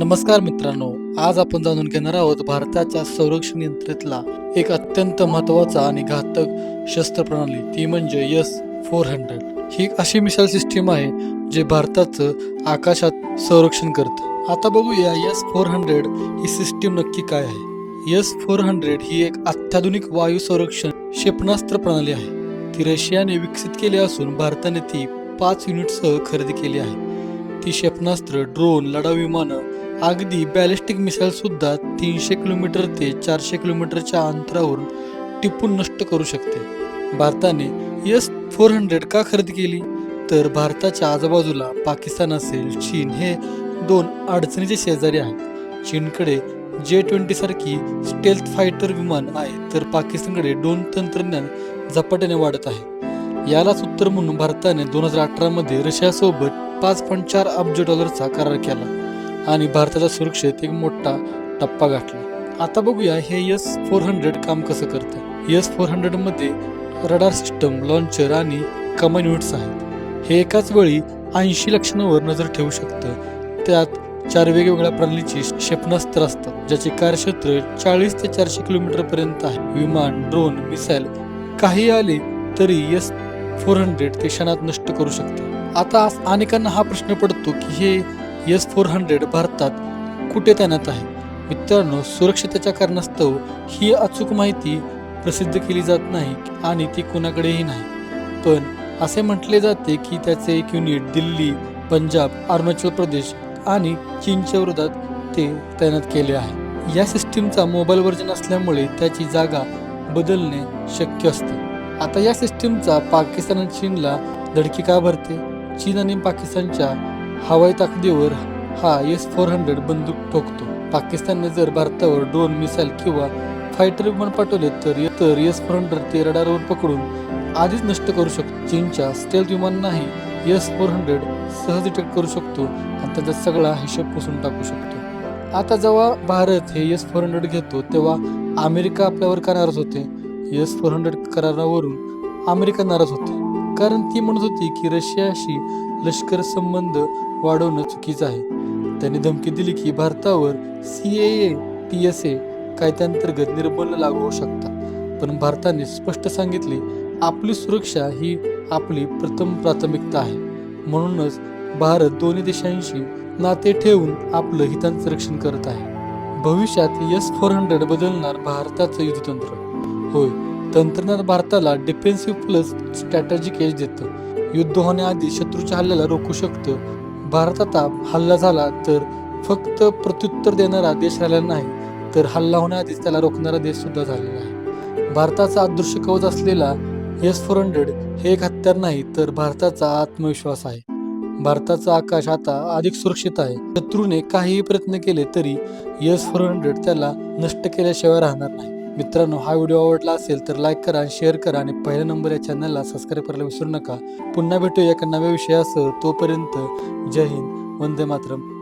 नमस्कार मित्रांनो आज आपण जाणून घेणार आहोत भारताच्या संरक्षण यंत्रणेतला एक अत्यंत महत्त्वाचा आणि घातक शस्त्र प्रणाली ती म्हणजे यस फोर हंड्रेड. ही एक अशी मिसाईल सिस्टीम आहे जे भारताचं आकाशात संरक्षण करतं. आता बघूया यस फोर हंड्रेड ही सिस्टीम नक्की काय आहे. यस फोर हंड्रेड ही एक अत्याधुनिक वायू संरक्षण क्षेपणास्त्र प्रणाली आहे. ती रशियाने विकसित केली असून भारताने ती पाच युनिटसह खरेदी केली आहे. ती क्षेपणास्त्र ड्रोन लढाऊ विमानं अगदी बॅलिस्टिक मिसाईल सुद्धा तीनशे किलोमीटर ते चारशे किलोमीटरच्या अंतरावरून टिपून नष्ट करू शकते. भारताने एस फोर हंड्रेड का खरेदी केली? तर भारताच्या आजूबाजूला पाकिस्तान असेल चीन हे दोन अडचणीचे शेजारी आहेत. चीनकडे जे ट्वेंटी सारखी स्टेल्थ फायटर विमान आहे तर पाकिस्तानकडे ड्रोन तंत्रज्ञान झपाट्याने वाढत आहे. यालाच उत्तर म्हणून भारताने दोन हजार अठरामध्ये रशियासोबत पाच पॉईंट चार अब्ज डॉलरचा करार केला. आणि भारताच्या सुरक्षेत एक मोठा टप्पा गाठला. आता बघूया हे एस फोर हंड्रेड काम कसं करतं. एस फोर हंड्रेडमध्ये रडार सिस्टम लॉन्चर आणि कमांड युनिट्स आहेत. हे एकाच वेळी ऐंशी लक्षणांवर नजर ठेवू शकतं. त्यात चार वेगवेगळ्या प्रणालीची क्षेपणास्त्र असतात ज्याचे कार्यक्षेत्र चाळीस ते चारशे किलोमीटर पर्यंत आहे. विमान ड्रोन मिसाईल काही आले तरी एस फोर हंड्रेड ते क्षणात नष्ट करू शकते. आता अनेकांना हा प्रश्न पडतो की हे एस फोर हंड्रेड भारतात कुठे तैनात आहे? मित्रांनो सुरक्षितेच्या कारणास्तव ही अचूक माहिती प्रसिद्ध केली जात नाही आणि ती कुणाकडेही नाही. पण असे म्हटले जाते की त्याचे एक युनिट दिल्ली पंजाब अरुणाचल प्रदेश आणि चीनच्या विरोधात ते तैनात केले आहे. या सिस्टीमचा मोबाईल वर्जन असल्यामुळे त्याची जागा बदलणे शक्य असते. आता या सिस्टीमचा पाकिस्तान आणि चीनला धडकी का भरते? चीन आणि पाकिस्तानच्या हवाई ताकदीवर हा एस फोर हंड्रेड बंदूक ठोकतो. पाकिस्तानने जर भारतावर ड्रोन मिसाईल किंवा फायटर विमान पाठवले तर तर एस फोर हंड्रेड ते रडारवर पकडून आधीच नष्ट करू शकतो. चीनच्या स्टेल्थ विमानांनाही एस फोर हंड्रेड सहज डिटेक्ट करू शकतो आणि त्याचा सगळा हिशोब पुसून टाकू शकतो. आता जेव्हा भारत हे एस फोर हंड्रेड घेतो तेव्हा अमेरिका आपल्यावर का नाराज होते. एस फोर हंड्रेड करारावरून अमेरिका नाराज होते. कारण ती म्हणत होती की रशियाशी लष्कर संबंध वाढवणं चुकीचं आहे. त्यांनी धमकी दिली की भारतावर C A T S A कायद्यांतर्गत निर्बंध लागू होऊ शकतात. पण भारताने स्पष्ट सांगितले आपली सुरक्षा ही आपली प्रथम प्राथमिकता आहे. म्हणूनच भारत दोन्ही देशांशी नाते ठेवून आपलं हितांचं रक्षण करत आहे. भविष्यात एस फोर हंड्रेड बदलणार भारताचं युद्धतंत्र. होय तंत्रज्ञान भारताला डिफेन्सिव्ह प्लस स्ट्रॅटेजिक एज देतं. युद्ध होण्याआधी शत्रूच्या हल्ल्याला रोखू शकतं. भारत आता हल्ला झाला तर फक्त प्रत्युत्तर देणारा देश राहिला नाही तर हल्ला होण्याआधीच त्याला रोखणारा देश सुद्धा झालेला आहे. भारताचा अदृश्य कवच असलेला एस फोर हंड्रेड हे एक हत्यार नाही तर भारताचा आत्मविश्वास आहे. भारताचा आकाश आता अधिक सुरक्षित आहे. शत्रूने काहीही प्रयत्न केले तरी एस फोर हंड्रेड त्याला नष्ट केल्याशिवाय राहणार नाही. मित्रांनो हा व्हिडिओ आवडला असेल तर लाईक करा शेअर करा आणि पहिल्या नंबर या चॅनलला सबस्क्राईब करायला विसरू नका. पुन्हा भेटूया एका नव्या विषयासह. तोपर्यंत जय हिंद. वंदे मातरम.